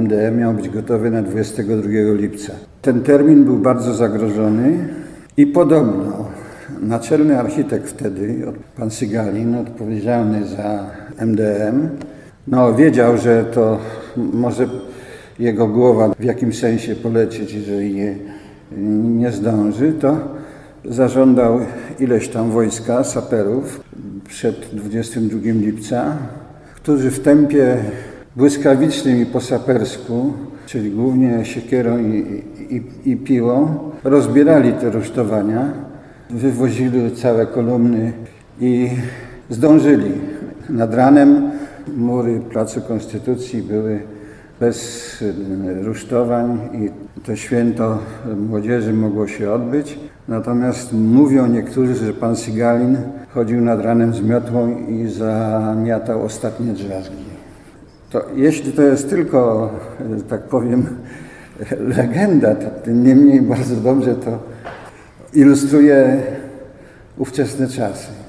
MDM miał być gotowy na 22 lipca. Ten termin był bardzo zagrożony i podobno naczelny architekt wtedy, pan Sygalin, odpowiedzialny za MDM, no wiedział, że to może jego głowa w jakimś sensie polecieć, jeżeli nie, nie zdąży, to zażądał ileś tam wojska, saperów przed 22 lipca, którzy w tempie błyskawicznym i po sapersku, czyli głównie siekierą i, i, i piłą, rozbierali te rusztowania, wywozili całe kolumny i zdążyli. Nad ranem mury Placu Konstytucji były bez rusztowań i to święto młodzieży mogło się odbyć. Natomiast mówią niektórzy, że pan Sigalin chodził nad ranem z miotłą i zamiatał ostatnie drzazgi. To jeśli to jest tylko, że tak powiem, legenda, to tym niemniej bardzo dobrze to ilustruje ówczesne czasy.